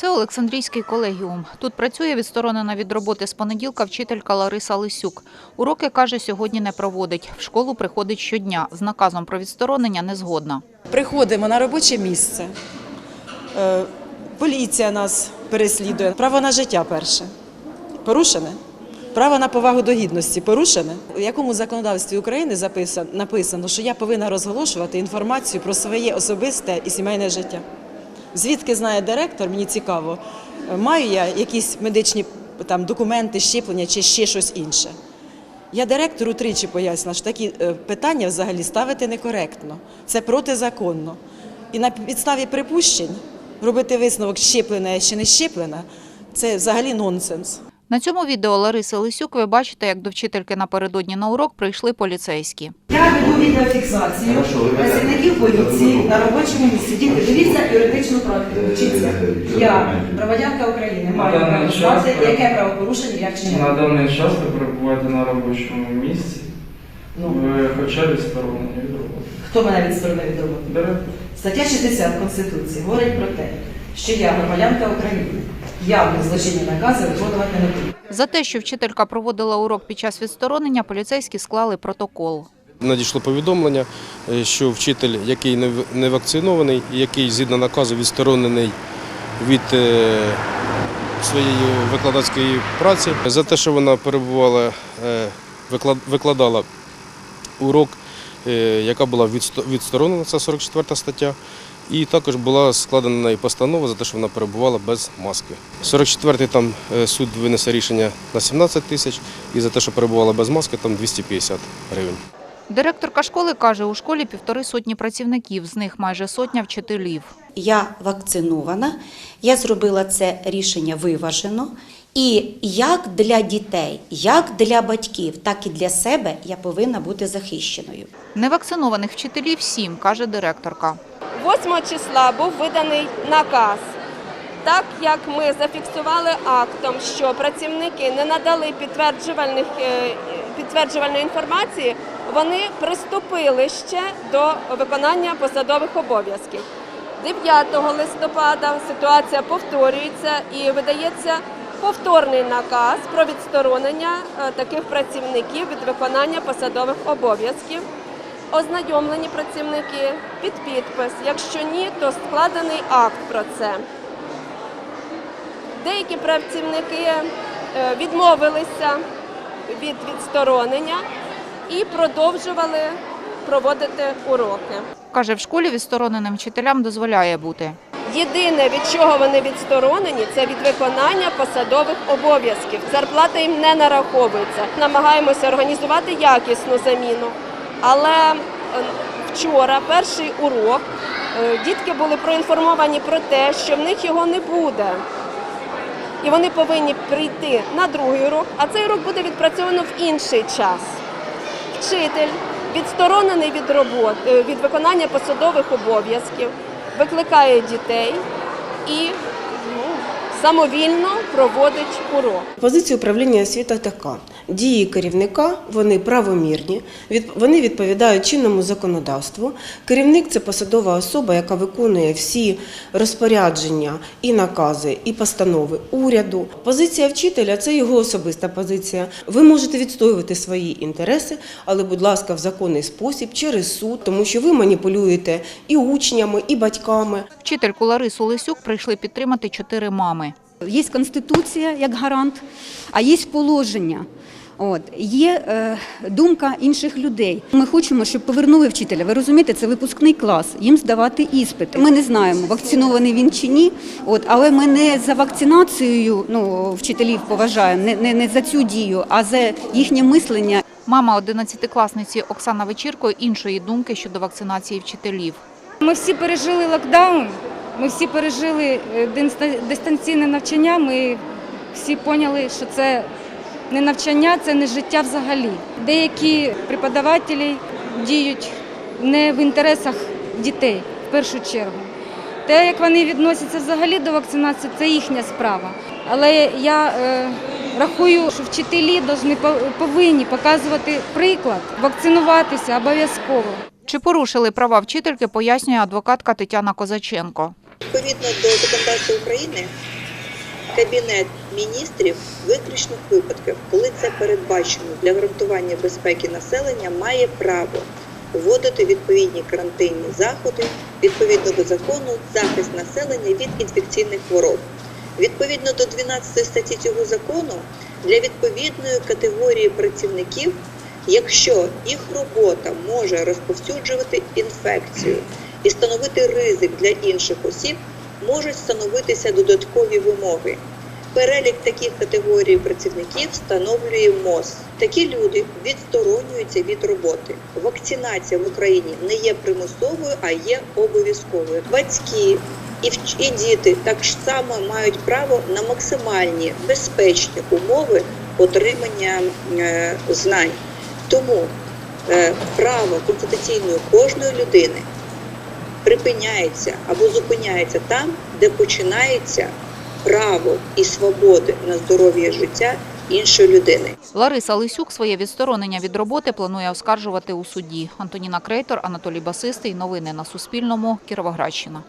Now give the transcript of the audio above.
Це Олександрійський колегіум. Тут працює відсторонена від роботи з понеділка вчителька Лариса Лисюк. Уроки, каже, сьогодні не проводить. В школу приходить щодня. З наказом про відсторонення не згодна. Приходимо на робоче місце. Е, Поліція нас переслідує. Право на життя перше. Порушене. Право на повагу до гідності порушене. У якому законодавстві України записано, написано, що я повинна розголошувати інформацію про своє особисте і сімейне життя. Звідки знає директор, мені цікаво, е, маю я якісь медичні там, документи, щеплення чи ще щось інше. Я директору тричі пояснила, що такі е, питання взагалі ставити некоректно. Це протизаконно. І на підставі припущень робити висновок щеплена чи не щеплена це взагалі нонсенс. На цьому відео Лариси Лисюк ви бачите, як до вчительки напередодні на урок прийшли поліцейські. Я веду відеофіксацію працівників поліції на робочому місці. Діти, дивіться юридичну практику. Вчіться. Я, громадянка України, маю право знати, яке правопорушення як я На даний час ви перебуваєте на робочому місці. Ну, Ви хоча відсторонені від роботи. хто мене відсторонив від роботи? Директор. Стаття 60 Конституції говорить про те, що я громадянка України. Явні злочинні накази виконувати не буду. За те, що вчителька проводила урок під час відсторонення, поліцейські склали протокол. Надійшло повідомлення, е, що вчитель, який не вакцинований, який згідно наказу відсторонений від е, своєї викладацької праці, за те, що вона перебувала, е, викладала урок, яка була відсторонена, це 44 стаття. І також була складена на неї постанова за те, що вона перебувала без маски. 44-й там е, суд винесе рішення на 17 тисяч, і за те, що перебувала без маски, там 250 гривень. Директорка школи каже, у школі півтори сотні працівників, з них майже сотня вчителів. Я вакцинована, я зробила це рішення виважено. І як для дітей, як для батьків, так і для себе я повинна бути захищеною. Невакцинованих вчителів сім, каже директорка. 8 числа був виданий наказ. Так як ми зафіксували актом, що працівники не надали підтверджувальних, е, підтверджувальної інформації, вони приступили ще до виконання посадових обов'язків. 9 листопада ситуація повторюється і видається повторний наказ про відсторонення е, таких працівників від виконання посадових обов'язків. Ознайомлені працівники під підпис. Якщо ні, то складений акт про це. Деякі працівники е, відмовилися від відсторонення і продовжували проводити уроки. Каже, в школі відстороненим вчителям дозволяє бути. Єдине, від чого вони відсторонені, це від виконання посадових обов'язків. Зарплата їм не нараховується. Намагаємося організувати якісну заміну. Але е, вчора, перший урок, е, дітки були проінформовані про те, що в них його не буде. І вони повинні прийти на другий урок, а цей урок буде відпрацьовано в інший час. Вчитель відсторонений від роботи, від виконання посадових обов'язків, викликає дітей і ну, самовільно проводить урок. Позиція управління освіти така: дії керівника вони правомірні, вони відповідають чинному законодавству. Керівник це посадова особа, яка виконує всі розпорядження і накази, і постанови уряду. Позиція вчителя це його особиста позиція. Ви можете відстоювати свої інтереси, але, будь ласка, в законний спосіб через суд, тому що ви маніпулюєте і учнями, і батьками. Вчительку Ларису Лисюк прийшли підтримати чотири мами. Є конституція як гарант, а є положення. От є е, думка інших людей. Ми хочемо, щоб повернули вчителя. Ви розумієте, це випускний клас. Їм здавати іспити. Ми не знаємо, вакцинований він чи ні. От, але ми не за вакцинацією ну, вчителів поважаємо, не, не, не за цю дію, а за їхнє мислення. Мама 11-класниці Оксана Вечірко іншої думки щодо вакцинації вчителів. Ми всі пережили локдаун, ми всі пережили е, дистанційне навчання. Ми всі поняли, що це не навчання, це не життя взагалі. Деякі преподавателі діють не в інтересах дітей в першу чергу. Те, як вони відносяться взагалі до вакцинації, це їхня справа. Але я е, рахую, що вчителі повинні показувати приклад, вакцинуватися обов'язково. Чи порушили права вчительки, пояснює адвокатка Тетяна Козаченко. Відповідно до законодавства України, Кабінет міністрів виключних випадків, коли це передбачено для гарантування безпеки населення, має право вводити відповідні карантинні заходи відповідно до закону захист населення від інфекційних хвороб. Відповідно до 12 статті цього закону, для відповідної категорії працівників, якщо їх робота може розповсюджувати інфекцію і становити ризик для інших осіб, можуть встановитися додаткові вимоги. Перелік таких категорій працівників встановлює МОЗ. Такі люди відсторонюються від роботи. Вакцинація в Україні не є примусовою, а є обов'язковою. Батьки і, і діти так само мають право на максимальні безпечні умови отримання е, знань. Тому е, право конституційної кожної людини припиняється або зупиняється там, де починається право і свободи на здоров'я життя іншої людини. Лариса Лисюк своє відсторонення від роботи планує оскаржувати у суді. Антоніна Крейтор, Анатолій Басистий. Новини на Суспільному. Кіровоградщина.